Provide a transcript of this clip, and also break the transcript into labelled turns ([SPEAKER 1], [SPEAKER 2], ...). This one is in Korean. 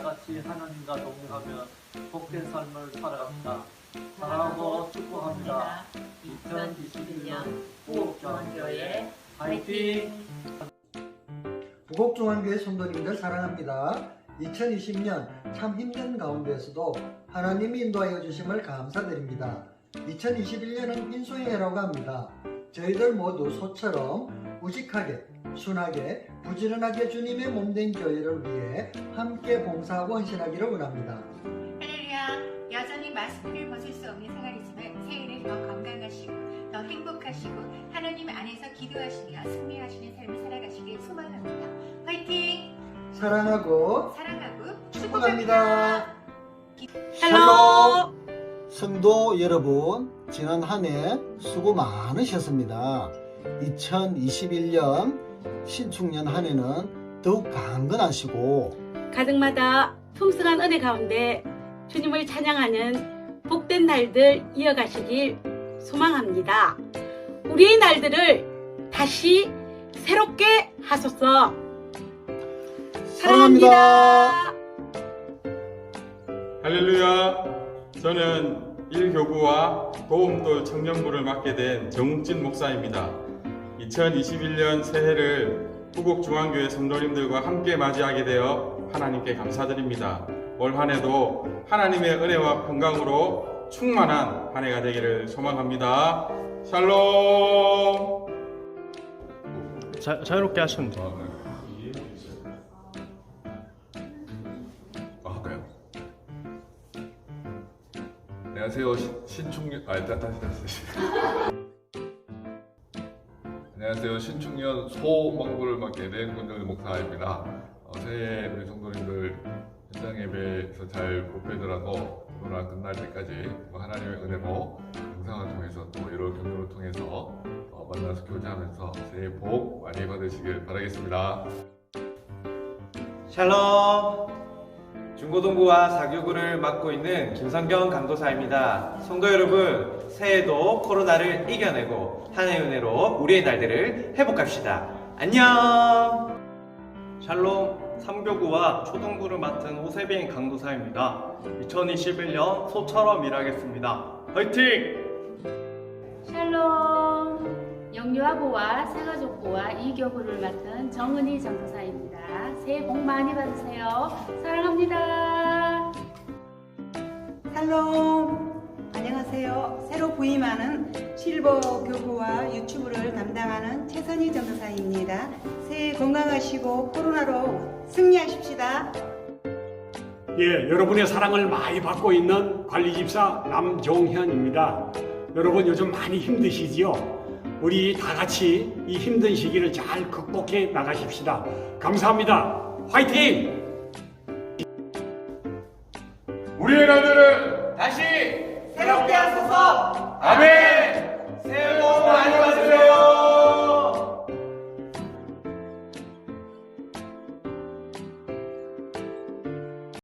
[SPEAKER 1] 같이 하나님과 동행하며 복된 삶을 살아갑니다. 사랑하고 축복합니다. 2021년 후곡중앙교회 화이팅!
[SPEAKER 2] 부곡중앙교회 성도님들 사랑합니다. 2020년 참 힘든 가운데서도 하나님이 인도하여 주심을 감사드립니다. 2021년은 빈소해라고 합니다. 저희들 모두 소처럼 우직하게, 순하게, 부지런하게 주님의 몸된 교회를 위해 함께 봉사하고 헌신하기를 원합니다.
[SPEAKER 3] 할렐루야! 여전히 마스크를 벗을 수 없는 생활이지만 새해는 더 건강하시고 더 행복하시고 하나님 안에서 기도하시며 승리하시는 삶을 살아가시길 소망합니다. 화이팅!
[SPEAKER 2] 사랑하고
[SPEAKER 3] 사랑하고
[SPEAKER 2] 축복합니다.
[SPEAKER 4] 헬로
[SPEAKER 2] 성도 여러분, 지난 한 해 수고 많으셨습니다. 2021년 신축년 한 해는 더욱 강건하시고
[SPEAKER 4] 가정마다 풍성한 은혜 가운데 주님을 찬양하는 복된 날들 이어가시길 소망합니다. 우리의 날들을 다시 새롭게 하소서.
[SPEAKER 2] 사랑합니다.
[SPEAKER 5] 할렐루야. 저는 일교구와 도움돌 청년부를 맡게 된 정욱진 목사입니다. 2021년 새해를 후곡중앙교회 성도님들과 함께 맞이하게 되어 하나님께 감사드립니다. 올 한해도 하나님의 은혜와 평강으로 충만한 한 해가 되기를 소망합니다. 샬롬.
[SPEAKER 6] 자, 자유롭게 하시면 돼요.
[SPEAKER 7] 아, 할까요? 안녕하세요. 신- 신축년 아 다시 다시 다시. 안녕하세요. 신축년 소망부를 맡게 된 권정일 목사입니다. 어, 새해 우리 성도님들 현장 예배에서 잘 목표들하고 코로나 끝날 때까지 뭐 하나님의 은혜로 영상을 통해서 또 이런 경로를 통해서 어, 만나서 교제하면서 새해 복 많이 받으시길 바라겠습니다.
[SPEAKER 8] 샬롬 중고등부와 사교구를 맡고 있는 김성경 강도사입니다. 성도 여러분 새해도 코로나를 이겨내고 한해 은혜로 우리의 날들을 회복합시다. 안녕
[SPEAKER 6] 샬롬 3교구와 초등부를 맡은 호세빈 강도사입니다. 2021년 소처럼 일하겠습니다. 화이팅!
[SPEAKER 9] 샬롬 영유아부와 새가족부와 이교부를 맡은 정은희 전도사입니다. 새해 복 많이 받으세요. 사랑합니다.
[SPEAKER 10] 샬롬 안녕하세요. 새로 부임하는 실버 교구와 유튜브를 담당하는 최선희 전도사입니다. 새해 건강하시고 코로나로 승리하십시다.
[SPEAKER 11] 예, 여러분의 사랑을 많이 받고 있는 관리집사 남종현입니다. 여러분 요즘 많이 힘드시지요? 우리 다 같이 이 힘든 시기를 잘 극복해 나가십시다. 감사합니다. 화이팅!
[SPEAKER 5] 우리의 나라를
[SPEAKER 8] 다시 새롭게 하소서.
[SPEAKER 5] 아멘. 새로운